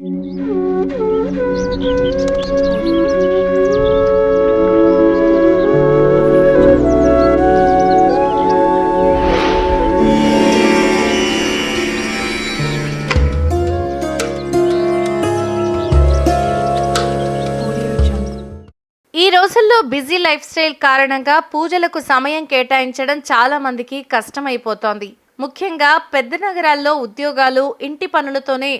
ఈ రోజుల్లో busy life style కారణంగా పూజలకు సమయం కేటాయించడం చాలా మందికి కష్టమైపోతోంది. ముఖ్యంగా పెద్ద నగరాల్లో ఉద్యోగాలు ఇంటి పనులతోనే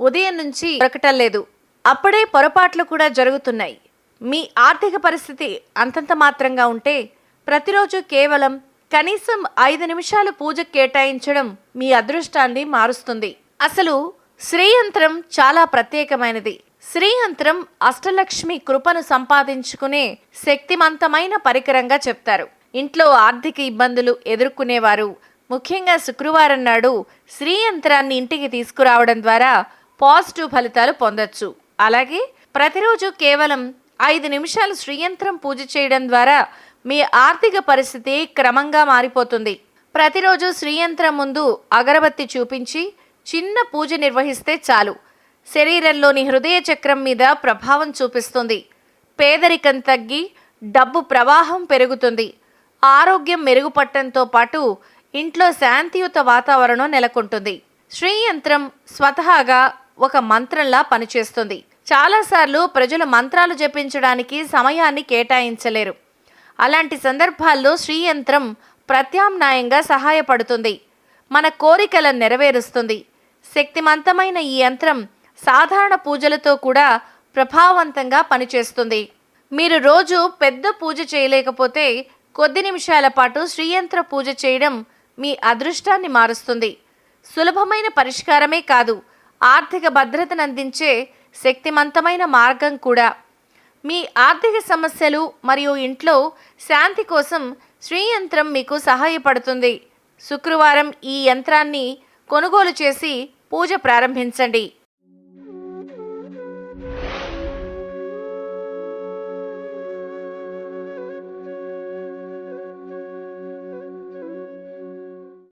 ఉదయం నుంచి దొరకటం లేదు. అప్పుడే పొరపాట్లు కూడా జరుగుతున్నాయి. మీ ఆర్థిక పరిస్థితి అంతంత మాత్రంగా ఉంటే ప్రతిరోజు కేవలం కనీసం ఐదు నిమిషాలు పూజ కేటాయించడం మీ అదృష్టాన్ని మారుస్తుంది. అసలు శ్రీయంత్రం చాలా ప్రత్యేకమైనది. శ్రీయంత్రం అష్టలక్ష్మి కృపను సంపాదించుకునే శక్తిమంతమైన పరికరంగా చెప్తారు. ఇంట్లో ఆర్థిక ఇబ్బందులు ఎదుర్కొనేవారు. ముఖ్యంగా శుక్రవారం నాడు శ్రీయంత్రాన్ని ఇంటికి తీసుకురావడం ద్వారా పాజిటివ్ ఫలితాలు పొందొచ్చు. అలాగే ప్రతిరోజు కేవలం ఐదు నిమిషాలు శ్రీయంత్రం పూజ చేయడం ద్వారా మీ ఆర్థిక పరిస్థితి క్రమంగా మారిపోతుంది. ప్రతిరోజు శ్రీయంత్రం ముందు అగరబత్తి చూపించి చిన్న పూజ నిర్వహిస్తే చాలు. శరీరంలోని హృదయ చక్రం మీద ప్రభావం చూపిస్తుంది. పేదరికం తగ్గి డబ్బు ప్రవాహం పెరుగుతుంది. ఆరోగ్యం మెరుగుపడటంతో పాటు ఇంట్లో శాంతియుత వాతావరణం నెలకొంటుంది. శ్రీయంత్రం స్వతహాగా ఒక మంత్రంలా పనిచేస్తుంది. చాలాసార్లు ప్రజలు మంత్రాలు జపించడానికి సమయాన్ని కేటాయించలేరు. అలాంటి సందర్భాల్లో శ్రీయంత్రం ప్రత్యామ్నాయంగా సహాయపడుతుంది. మన కోరికలను నెరవేరుస్తుంది. శక్తిమంతమైన ఈ యంత్రం సాధారణ పూజలతో కూడా ప్రభావవంతంగా పనిచేస్తుంది. మీరు రోజు పెద్ద పూజ చేయలేకపోతే కొద్ది నిమిషాల పాటు శ్రీయంత్ర పూజ చేయడం మీ అదృష్టాన్ని మారుస్తుంది. సులభమైన పరిష్కారమే కాదు. ఆర్థిక భద్రతను అందించే శక్తిమంతమైన మార్గం కూడా. మీ ఆర్థిక సమస్యలు మరియు ఇంట్లో శాంతి కోసం శ్రీయంత్రం మీకు సహాయపడుతుంది. శుక్రవారం ఈ యంత్రాన్ని కొనుగోలు చేసి పూజ ప్రారంభించండి.